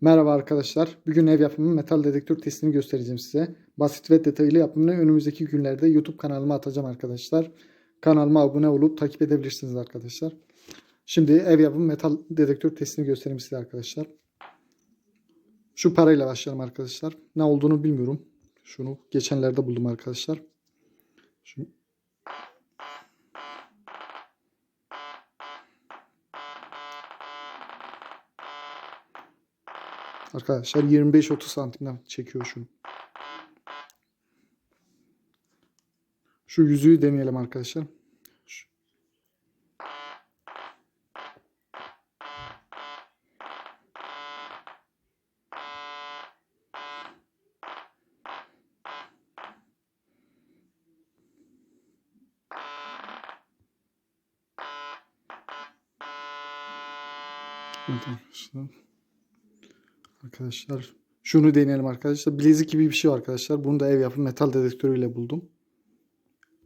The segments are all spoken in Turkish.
Merhaba arkadaşlar. Bugün ev yapımı metal dedektör testini göstereceğim size. Basit ve detaylı yapımını önümüzdeki günlerde YouTube kanalıma atacağım arkadaşlar. Kanalıma abone olup takip edebilirsiniz arkadaşlar. Şimdi ev yapımı metal dedektör testini göstereyim size arkadaşlar. Şu parayla başlayalım arkadaşlar. Ne olduğunu bilmiyorum. Şunu geçenlerde buldum arkadaşlar. Şu Arkadaşlar 25-30 santimden çekiyor şunu. Şu yüzüğü deneyelim arkadaşlar. Şu- Evet arkadaşlar. Arkadaşlar şunu deneyelim arkadaşlar. Bilezik gibi bir şey var arkadaşlar. Bunu da ev yapımı metal dedektörüyle buldum.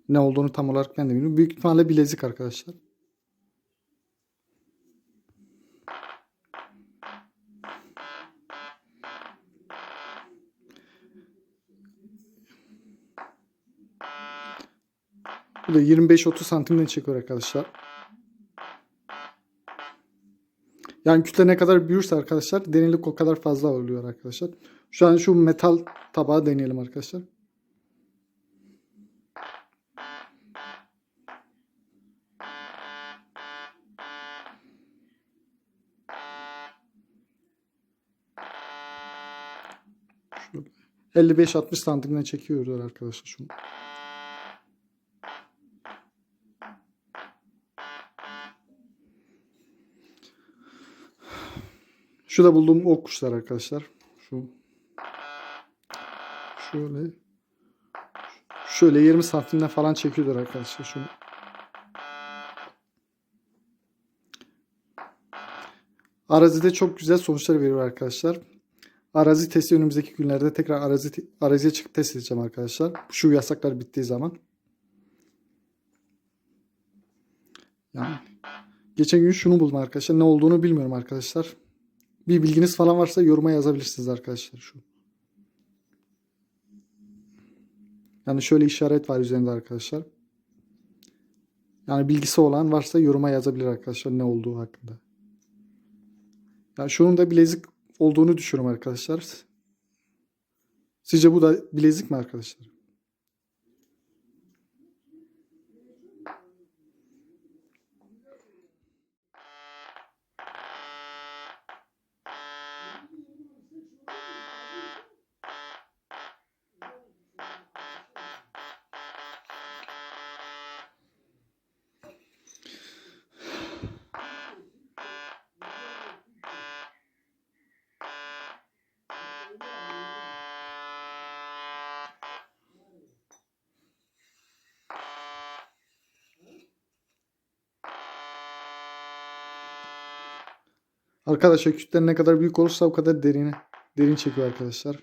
Ne olduğunu tam olarak ben de bilmiyorum. Büyük ihtimalle bilezik arkadaşlar. Bu da 25-30 santimden çekiyor arkadaşlar. Yani kütle ne kadar büyürse arkadaşlar derinlik o kadar fazla oluyor arkadaşlar. Şu an şu metal tabağı deneyelim arkadaşlar. Şöyle 55-60 santimden çekiyoruz arkadaşlar şunu. Şu da bulduğum ok kuşlar arkadaşlar. Şu şöyle şöyle 20 santimden falan çekiyorlar arkadaşlar şunu. Arazide çok güzel sonuçlar veriyor arkadaşlar. Arazi testi önümüzdeki günlerde tekrar arazi araziye çıkıp test edeceğim arkadaşlar. Şu yasaklar bittiği zaman. Yani geçen gün şunu buldum arkadaşlar. Ne olduğunu bilmiyorum arkadaşlar. Bir bilginiz falan varsa yoruma yazabilirsiniz arkadaşlar şu. Yani şöyle işaret var üzerinde arkadaşlar. Yani bilgisi olan varsa yoruma yazabilir arkadaşlar ne olduğu hakkında. Yani şunun da bilezik olduğunu düşünüyorum arkadaşlar. Sizce bu da bilezik mi arkadaşlar? Arkadaşlar kütle ne kadar büyük olursa o kadar derine derin çekiyor arkadaşlar.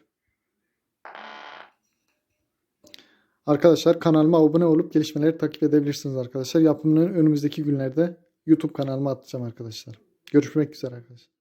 Arkadaşlar kanalıma abone olup gelişmeleri takip edebilirsiniz arkadaşlar. Yapımını önümüzdeki günlerde YouTube kanalıma atacağım arkadaşlar. Görüşmek üzere arkadaşlar.